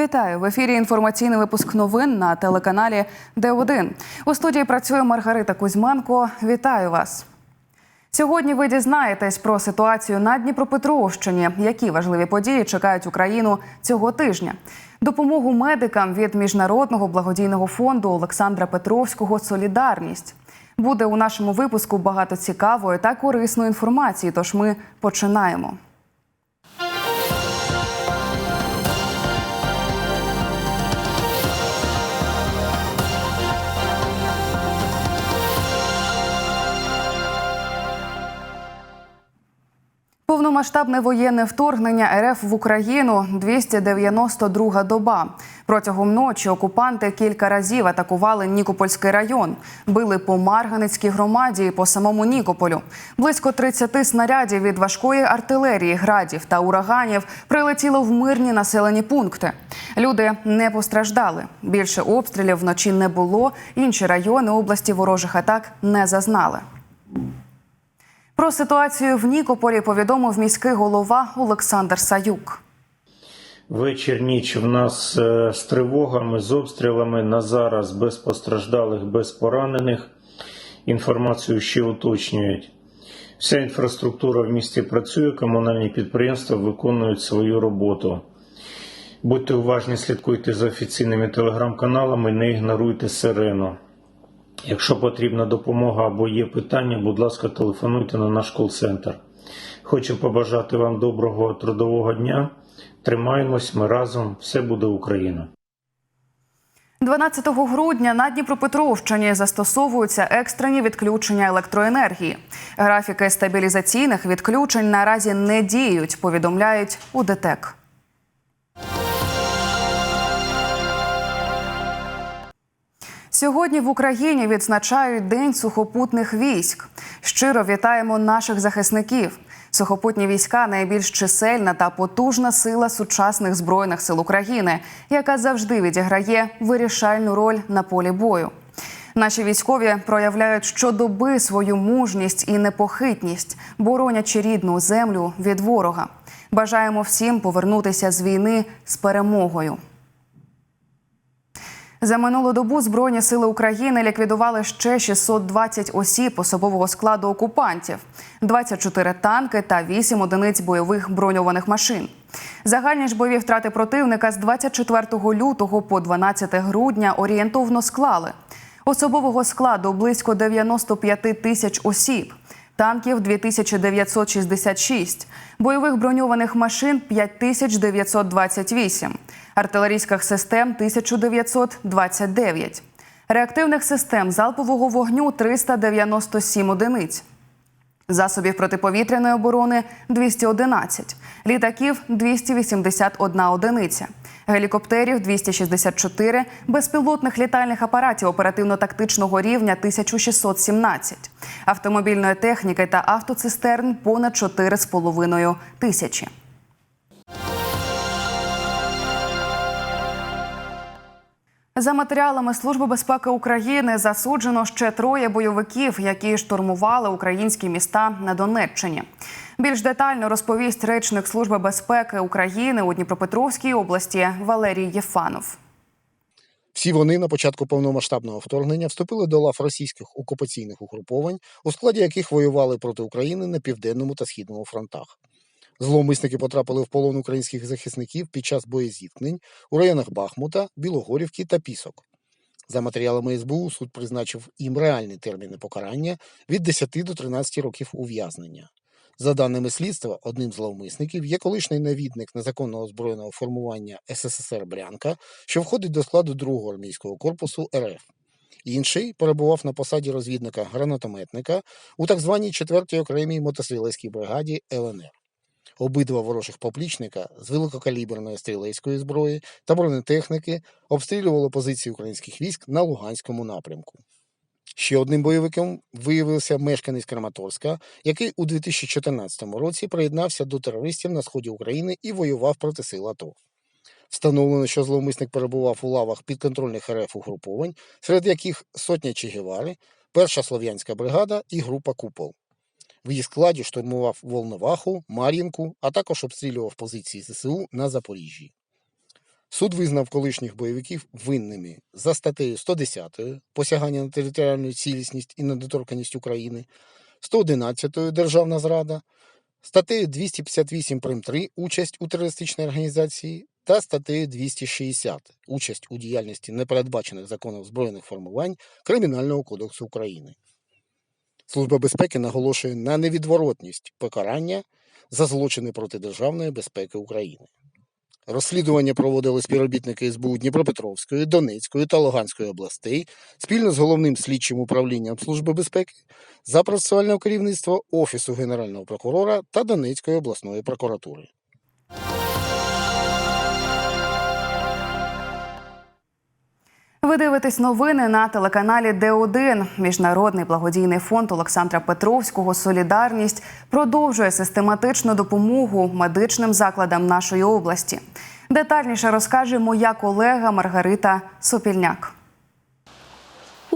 Вітаю в ефірі. Інформаційний випуск новин на телеканалі Д1. У студії працює Маргарита Кузьменко. Вітаю вас. Сьогодні ви дізнаєтесь про ситуацію на Дніпропетровщині, які важливі події чекають Україну цього тижня. Допомогу медикам від міжнародного благодійного фонду Олександра Петровського Солідарність буде у нашому випуску багато цікавої та корисної інформації. Тож ми починаємо. Повномасштабне воєнне вторгнення РФ в Україну 292 доба. Протягом ночі окупанти кілька разів атакували Нікопольський район, били по Марганицькій громаді і по самому Нікополю. Близько 30 снарядів від важкої артилерії, градів та ураганів прилетіло в мирні населені пункти. Люди не постраждали. Більше обстрілів вночі не було. Інші райони області ворожих атак не зазнали. Про ситуацію в Нікополі повідомив міський голова Олександр Саюк. Вечір ніч в нас е, з тривогами, з обстрілами. На зараз без постраждалих, без поранених. Інформацію ще уточнюють. Вся інфраструктура в місті працює, комунальні підприємства виконують свою роботу. Будьте уважні, слідкуйте за офіційними телеграм-каналами, не ігноруйте сирену. Якщо потрібна допомога або є питання, будь ласка, телефонуйте на наш кол-центр. Хочу побажати вам доброго трудового дня. Тримаємось, ми разом, все буде Україна. 12 грудня на Дніпропетровщині застосовуються екстрені відключення електроенергії. Графіки стабілізаційних відключень наразі не діють, повідомляють у ДТЕК. Сьогодні в Україні відзначають День сухопутних військ. Щиро вітаємо наших захисників. Сухопутні війська найбільш чисельна та потужна сила сучасних збройних сил України, яка завжди відіграє вирішальну роль на полі бою. Наші військові проявляють щодоби свою мужність і непохитність, боронячи рідну землю від ворога. Бажаємо всім повернутися з війни з перемогою. За минулу добу Збройні сили України ліквідували ще 620 осіб особового складу окупантів, 24 танки та 8 одиниць бойових броньованих машин. Загальні ж бойові втрати противника з 24 лютого по 12 грудня орієнтовно склали особового складу близько 95 тисяч осіб. Танків 2966, бойових броньованих машин 5928, артилерійських систем 1929, реактивних систем залпового вогню 397 одиниць, засобів протиповітряної оборони 211, літаків 281 одиниця, гелікоптерів 264, безпілотних літальних апаратів оперативно-тактичного рівня 1617, автомобільної техніки та автоцистерн понад 4,5 тисячі. За матеріалами Служби безпеки України засуджено ще троє бойовиків, які штурмували українські міста на Донеччині. Більш детально розповість речник Служби безпеки України у Дніпропетровській області Валерій Єфанов. Всі вони на початку повномасштабного вторгнення вступили до лав російських окупаційних угруповань, у складі яких воювали проти України на південному та східному фронтах. Зловмисники потрапили в полон українських захисників під час боєзіткнень у районах Бахмута, Білогорівки та Пісок. За матеріалами СБУ суд призначив їм реальні терміни покарання від 10 до 13 років ув'язнення. За даними слідства, одним з зловмисників є колишній навідник незаконного збройного формування СССР Брянка, що входить до складу другого армійського корпусу РФ. Інший перебував на посаді розвідника-гранатометника у так званій 4-й окремій мотострілецькій бригаді ЛНР. Обидва ворожих поплічника з великокаліберної стрілецької зброї та бронетехніки обстрілювали позиції українських військ на Луганському напрямку. Ще одним бойовиком виявився мешканець Краматорська, який у 2014 році приєднався до терористів на сході України і воював проти сил АТО. Встановлено, що зловмисник перебував у лавах підконтрольних РФ угруповань, серед яких сотня Чигевари, перша слов'янська бригада і група Купол. В її складі штурмував Волноваху, Мар'їнку, а також обстрілював позиції ЗСУ на Запоріжжі. Суд визнав колишніх бойовиків винними за статтею 110 посягання на територіальну цілісність і недоторканність України, 111 державна зрада, статтею 258 прим. 3 участь у терористичній організації та статтею 260 участь у діяльності непередбачених законом збройних формувань Кримінального кодексу України. Служба безпеки наголошує на невідворотність покарання за злочини проти державної безпеки України. Розслідування проводили співробітники СБУ Дніпропетровської, Донецької та Луганської областей спільно з головним слідчим управлінням Служби безпеки за процесуального керівництва Офісу Генерального прокурора та Донецької обласної прокуратури. Ви дивитесь новини на телеканалі Д1. Міжнародний благодійний фонд Олександра Петровського Солідарність продовжує систематичну допомогу медичним закладам нашої області. Детальніше розкаже моя колега Маргарита Сопільняк.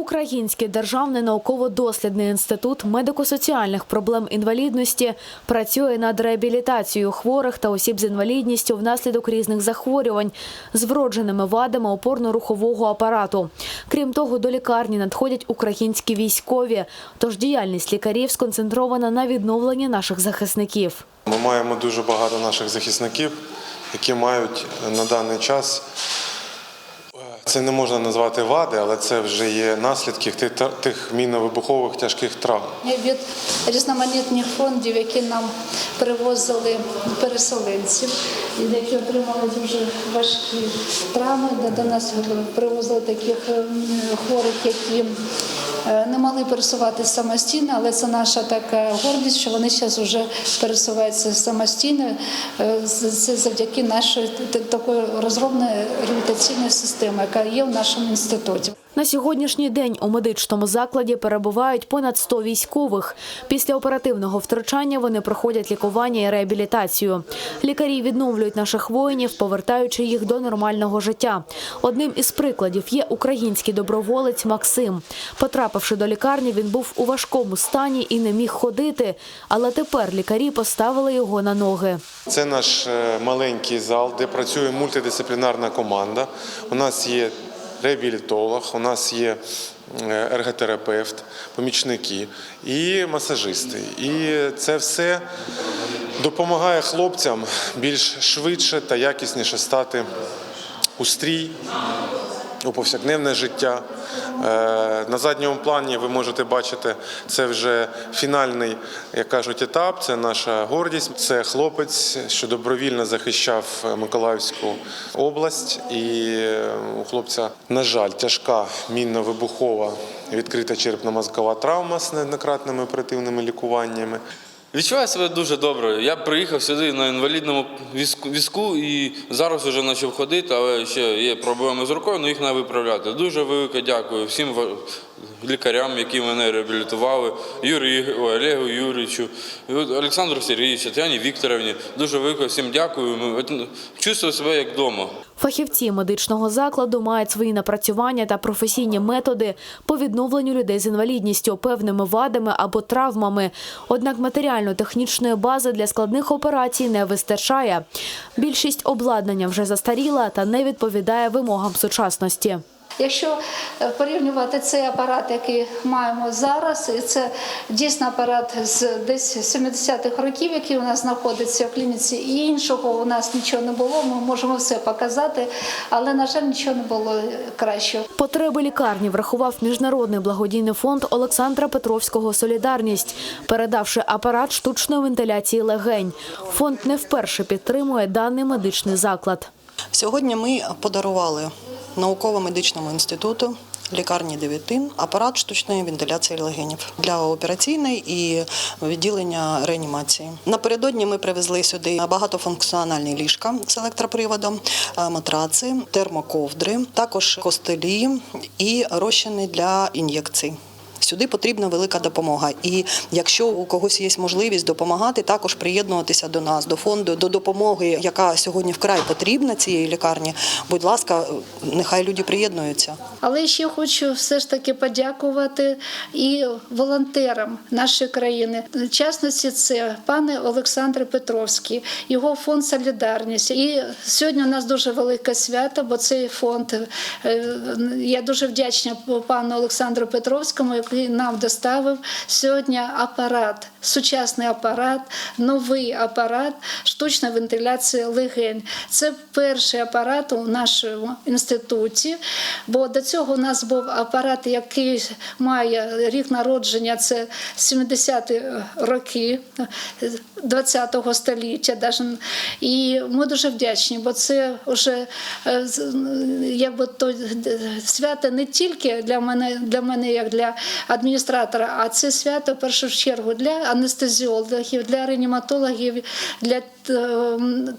Український державний науково-дослідний інститут медико-соціальних проблем інвалідності працює над реабілітацією хворих та осіб з інвалідністю внаслідок різних захворювань з вродженими вадами опорно-рухового апарату. Крім того, до лікарні надходять українські військові, тож діяльність лікарів сконцентрована на відновленні наших захисників. Ми маємо дуже багато наших захисників, які мають на даний час. Це не можна назвати вади, але це вже є наслідки тих, мінно-вибухових тяжких травм. від різноманітних фондів, які нам привозили переселенців, які отримали дуже важкі травми, до нас привозили таких хворих, які не могли пересуватися самостійно, але це наша така гордість, що вони зараз вже пересуваються самостійно. Е, Це завдяки нашої такої розробленої реабілітаційної системи, яка є в нашому інституті. На сьогоднішній день у медичному закладі перебувають понад 100 військових. Після оперативного втручання вони проходять лікування і реабілітацію. Лікарі відновлюють наших воїнів, повертаючи їх до нормального життя. Одним із прикладів є український доброволець Максим. Потрапивши до лікарні, він був у важкому стані і не міг ходити. Але тепер лікарі поставили його на ноги. Це наш е, маленький зал, де працює мультидисциплінарна команда. У нас є реабілітолог, у нас є е, ерготерапевт, помічники і масажисти. І це все допомагає хлопцям більш швидше та якісніше стати у стрій, у повсякденне життя. Е, На задньому плані ви можете бачити, це вже фінальний, як кажуть, етап. Це наша гордість. Це хлопець, що добровільно захищав Миколаївську область. І е, у хлопця, на жаль, тяжка мінно-вибухова відкрита черепно-мозкова травма з неоднократними оперативними лікуваннями. Відчуваю себе дуже добре. Я приїхав сюди на інвалідному візку, і зараз вже почав ходити, але ще є проблеми з рукою, але їх треба виправляти. Дуже велике дякую всім лікарям, які мене реабілітували, Юрію, Олегу Юрійовичу, Олександру Сергійовичу, Тетяні Вікторовні. Дуже велике всім дякую. От, Чувствую себе як вдома. Фахівці медичного закладу мають свої напрацювання та професійні методи по відновленню людей з інвалідністю, певними вадами або травмами. Однак матеріально-технічної бази для складних операцій не вистачає. Більшість обладнання вже застаріла та не відповідає вимогам сучасності. Якщо е, порівнювати цей апарат, який маємо зараз, і це дійсно апарат з десь 70-х років, який у нас знаходиться в клініці, і іншого у нас нічого не було. Ми можемо все показати, але на жаль, нічого не було кращого. Потреби лікарні врахував міжнародний благодійний фонд Олександра Петровського Солідарність, передавши апарат штучної вентиляції легень. Фонд не вперше підтримує даний медичний заклад. Сьогодні ми подарували науково-медичному інституту лікарні Дев'ятин апарат штучної вентиляції легенів для операційної і відділення реанімації. Напередодні ми привезли сюди багатофункціональні ліжка з електроприводом, е, матраци, термоковдри, також костелі і розчини для ін'єкцій. Сюди потрібна велика допомога. І якщо у когось є можливість допомагати, також приєднуватися до нас, до фонду, до допомоги, яка сьогодні вкрай потрібна цієї лікарні. Будь ласка, нехай люди приєднуються. Але ще хочу все ж таки подякувати і волонтерам нашої країни. В частності, це пане Олександр Петровський, його фонд Солідарність. І сьогодні у нас дуже велике свято, бо цей фонд е, я дуже вдячна пану Олександру Петровському, який нам доставив сьогодні апарат, сучасний апарат, новий апарат штучна вентиляція легень. Це перший апарат у нашому інституті, бо до цього у нас був апарат, який має рік народження, це 70-ті роки 20-го століття. І ми дуже вдячні, бо це вже е, якби то свято не тільки для мене, для мене як для адміністратора, а це свято в першу чергу для анестезіологів, для реаніматологів, для е,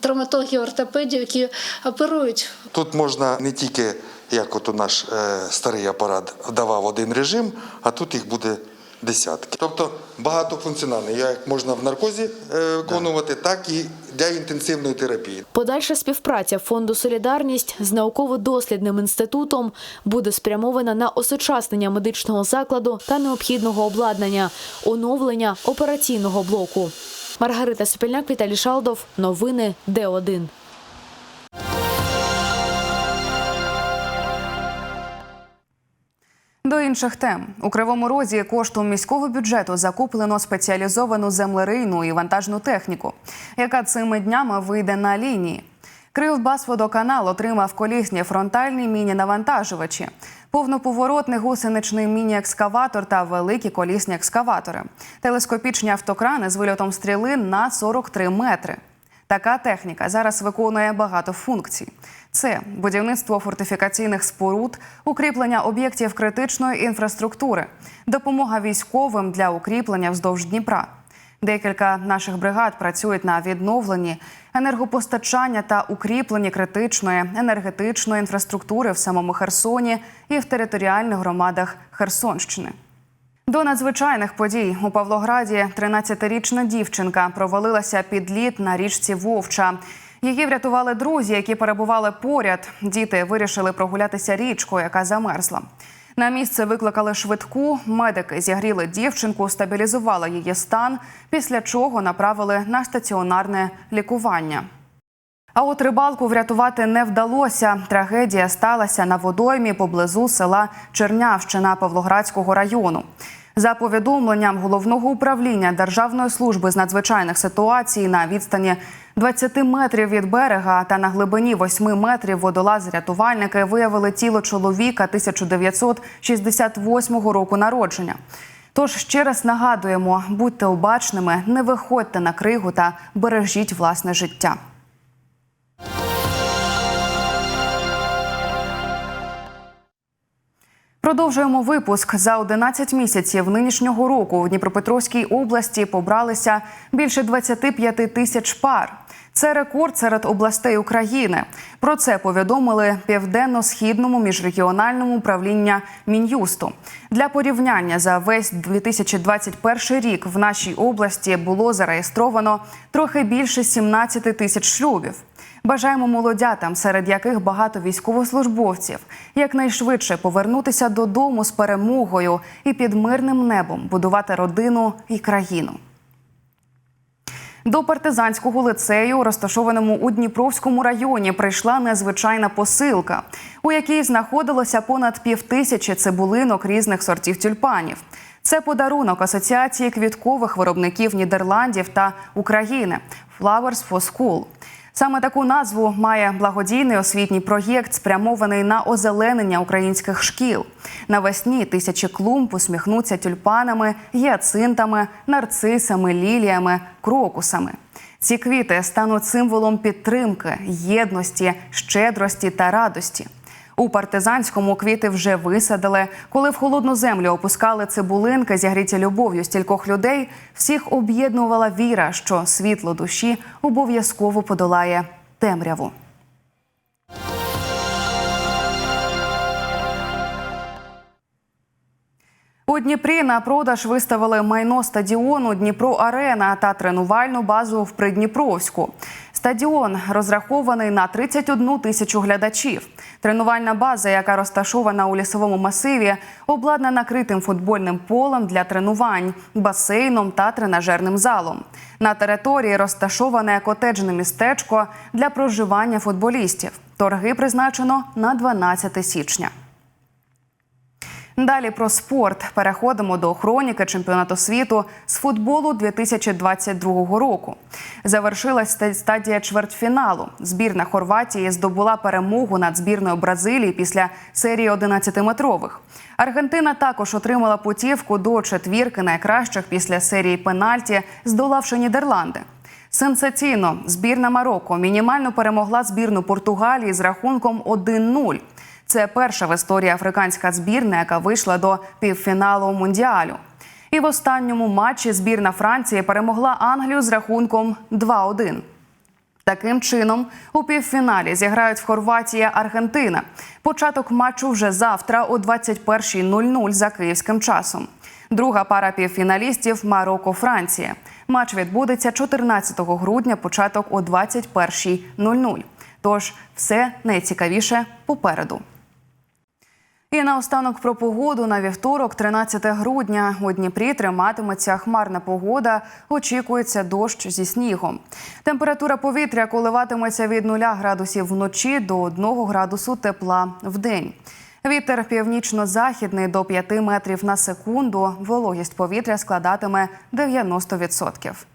травматологів, ортопедів, які оперують Тут можна не тільки, як от у наш е, старий апарат давав один режим, а тут їх буде десятки. Тобто багатофункціональний, як можна в наркозі е, виконувати, так і для інтенсивної терапії. Подальша співпраця фонду Солідарність з науково-дослідним інститутом буде спрямована на осучаснення медичного закладу та необхідного обладнання, оновлення операційного блоку. Маргарита Сопільняк, Віталій Шалдов. Новини Д1. До інших тем у кривому розі коштом міського бюджету закуплено спеціалізовану землерийну і вантажну техніку, яка цими днями вийде на лінії. Кривбасводоканал отримав колісні фронтальні міні-навантажувачі, повноповоротний гусеничний міні-екскаватор та великі колісні екскаватори, телескопічні автокрани з вильотом стріли на 43 метри. Така техніка зараз виконує багато функцій: це будівництво фортифікаційних споруд, укріплення об'єктів критичної інфраструктури, допомога військовим для укріплення вздовж Дніпра. Декілька наших бригад працюють на відновленні енергопостачання та укріпленні критичної енергетичної інфраструктури в самому Херсоні і в територіальних громадах Херсонщини. До надзвичайних подій у Павлограді 13-річна дівчинка провалилася під лід на річці Вовча. Її врятували друзі, які перебували поряд. Діти вирішили прогулятися річкою, яка замерзла. На місце викликали швидку. Медики зігріли дівчинку, стабілізували її стан, після чого направили на стаціонарне лікування. А от рибалку врятувати не вдалося. Трагедія сталася на водоймі поблизу села Чернявщина Павлоградського району. За повідомленням головного управління Державної служби з надзвичайних ситуацій на відстані 20 метрів від берега та на глибині 8 метрів водолази-рятувальники виявили тіло чоловіка 1968 року народження. Тож ще раз нагадуємо: будьте обачними, не виходьте на кригу та бережіть власне життя. Продовжуємо випуск. За 11 місяців нинішнього року в Дніпропетровській області побралися більше 25 тисяч пар. Це рекорд серед областей України. Про це повідомили південно-східному міжрегіональному управління Мін'юсту. Для порівняння за весь 2021 рік в нашій області було зареєстровано трохи більше 17 тисяч шлюбів. Бажаємо молодятам, серед яких багато військовослужбовців, якнайшвидше повернутися додому з перемогою і під мирним небом будувати родину і країну. До партизанського лицею, розташованому у Дніпровському районі, прийшла незвичайна посилка, у якій знаходилося понад півтисячі цибулинок різних сортів тюльпанів. Це подарунок Асоціації квіткових виробників Нідерландів та України Flowers for School. Саме таку назву має благодійний освітній проєкт, спрямований на озеленення українських шкіл. Навесні тисячі клумб усміхнуться тюльпанами, гіацинтами, нарцисами, ліліями, крокусами. Ці квіти стануть символом підтримки, єдності, щедрості та радості. У партизанському квіти вже висадили. Коли в холодну землю опускали цибулинки, зігріті любов'ю стількох людей, всіх об'єднувала віра, що світло душі обов'язково подолає темряву. У Дніпрі на продаж виставили майно стадіону Дніпро Арена та тренувальну базу в Придніпровську. Стадіон розрахований на 31 тисячу глядачів. Тренувальна база, яка розташована у лісовому масиві, обладнана критим футбольним полем для тренувань, басейном та тренажерним залом. На території розташоване котеджне містечко для проживання футболістів. Торги призначено на 12 січня. Далі про спорт переходимо до хроніки чемпіонату світу з футболу 2022 року. Завершилась стадія чвертьфіналу. Збірна Хорватії здобула перемогу над збірною Бразилії після серії 11-метрових. Аргентина також отримала путівку до четвірки найкращих після серії пенальті, здолавши Нідерланди. Сенсаційно збірна Марокко мінімально перемогла збірну Португалії з рахунком 1-0. Це перша в історії африканська збірна, яка вийшла до півфіналу мундіалю. І в останньому матчі збірна Франції перемогла Англію з рахунком 2-1. Таким чином, у півфіналі зіграють Хорватія Аргентина. Початок матчу вже завтра о 21.00 за київським часом. Друга пара півфіналістів Марокко Франція. Матч відбудеться 14 грудня, початок о 21.00. Тож все найцікавіше попереду. І наостанок про погоду на вівторок, 13 грудня. У Дніпрі триматиметься хмарна погода. Очікується дощ зі снігом. Температура повітря коливатиметься від 0 градусів вночі до 1 градусу тепла в день. Вітер північно-західний до 5 метрів на секунду. Вологість повітря складатиме 90%.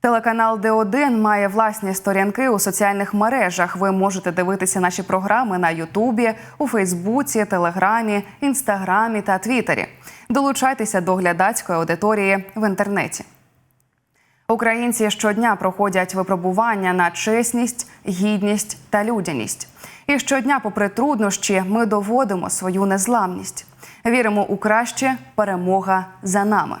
Телеканал Д1 має власні сторінки у соціальних мережах. Ви можете дивитися наші програми на Ютубі, у Фейсбуці, Телеграмі, Інстаграмі та Твіттері. Долучайтеся до глядацької аудиторії в інтернеті. Українці щодня проходять випробування на чесність, гідність та людяність. І щодня, попри труднощі, ми доводимо свою незламність. Віримо у краще перемога за нами.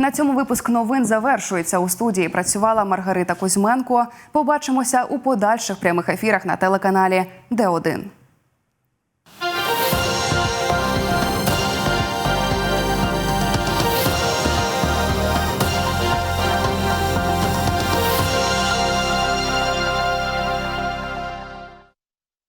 На цьому випуск новин завершується. У студії працювала Маргарита Кузьменко. Побачимося у подальших прямих ефірах на телеканалі Д1.